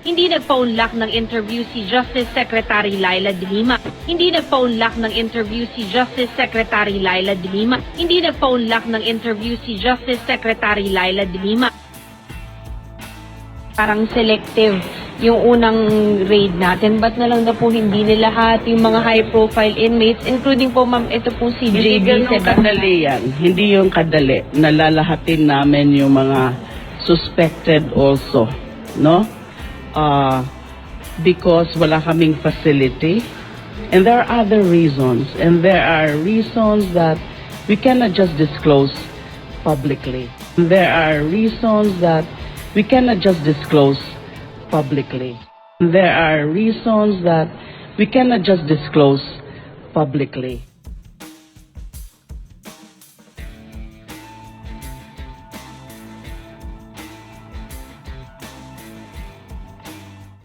Hindi nagpa-unlock ng interview si Justice Secretary Laila De Lima. Hindi nagpa-unlock ng interview si Justice Secretary Laila De Lima. Hindi nagpa-unlock ng interview si Justice Secretary Laila De Lima. Parang selective yung unang raid natin. Ba't na lang na po hindi nila lahat yung mga high-profile inmates, including po ma'am, ito po si Hindi JB ganun Sebastian. kadali yan. Hindi yung kadali. Nalalahatin namin yung mga suspected also. No? Uh, because wala kaming facility. And there are other reasons. And there are reasons that we cannot just disclose publicly. There are reasons that we cannot just disclose publicly. There are reasons that we cannot just disclose publicly.